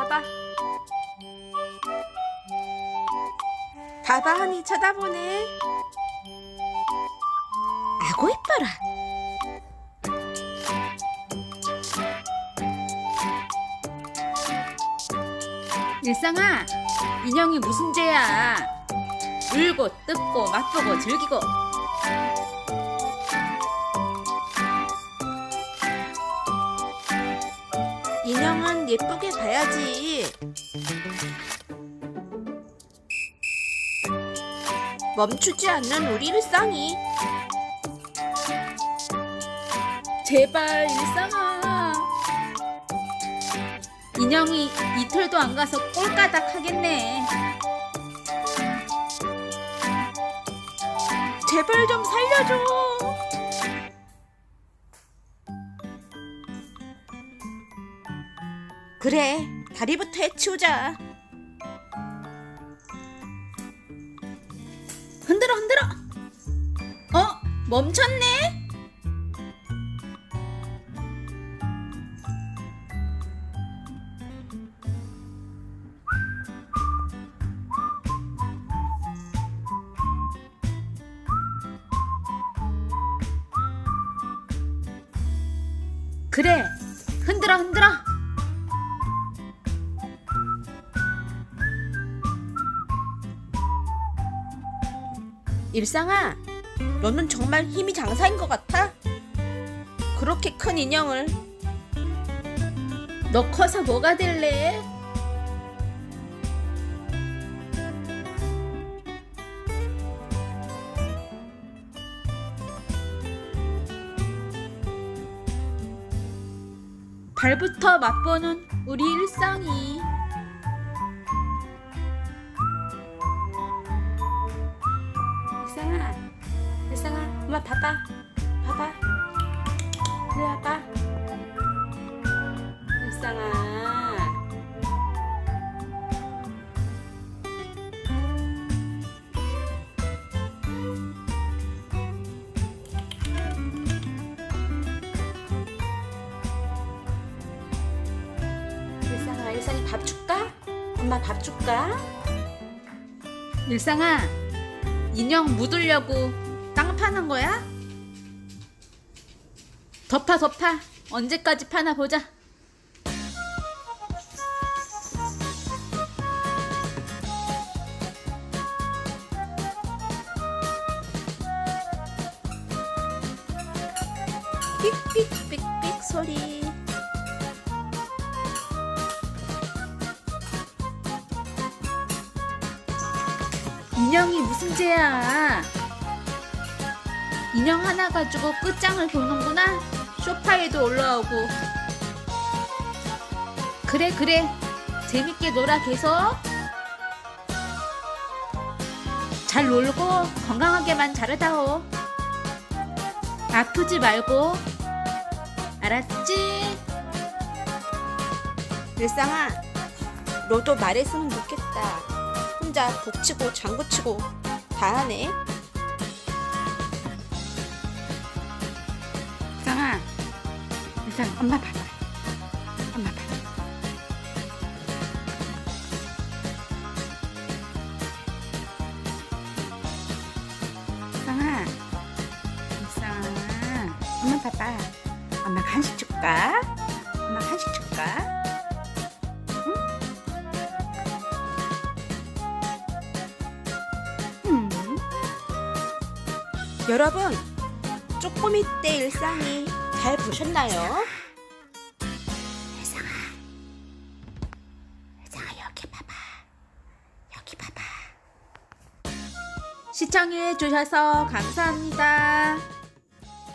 봐봐. 봐봐, 하니 쳐다보네. 아고 이뻐라. 일상아, 인형이 무슨 죄야? 울고 뜯고 맛보고 즐기고. 인형은 예쁘게 봐야지. 멈추지 않는 우리 일상이. 제발 일상아. 인형이 이틀도 안 가서 꼴까닥 하겠네. 제발 좀 살려줘. 그래, 다리부터 해치우자. 흔들어, 흔들어. 어, 멈췄네. 그래, 흔들어, 흔들어. 일상아, 너는 정말 힘이 장사인 것 같아? 그렇게 큰 인형을. 너 커서 뭐가 될래? 발부터 맛보는 우리 일상이. 엄마 봐봐, 봐봐, 이리 와봐, 일상아. 일상아, 일상이 밥 줄까? 엄마 밥 줄까? 일상아, 인형 묻으려고 땅 파는 거야? 덮아 덮아 언제까지 파나 보자 삑삑삑삑 소리 인형이 무슨 죄야? 인형 하나 가지고 끝장을 보는구나. 소파에도 올라오고. 그래 그래. 재밌게 놀아 계속. 잘 놀고 건강하게만 자라다오. 아프지 말고. 알았지? 일상아, 너도 말했으면 좋겠다. 혼자 북치고 장구치고 다 하네. 일상 엄마 봐봐. 엄마 봐. 일상아, 일상아, 엄마 봐봐. 엄마 간식 줄까? 엄마 간식 줄까? 음. 여러분, 쪼꼬미 때 일상이 잘 보셨나요? 시청해 주셔서 감사합니다.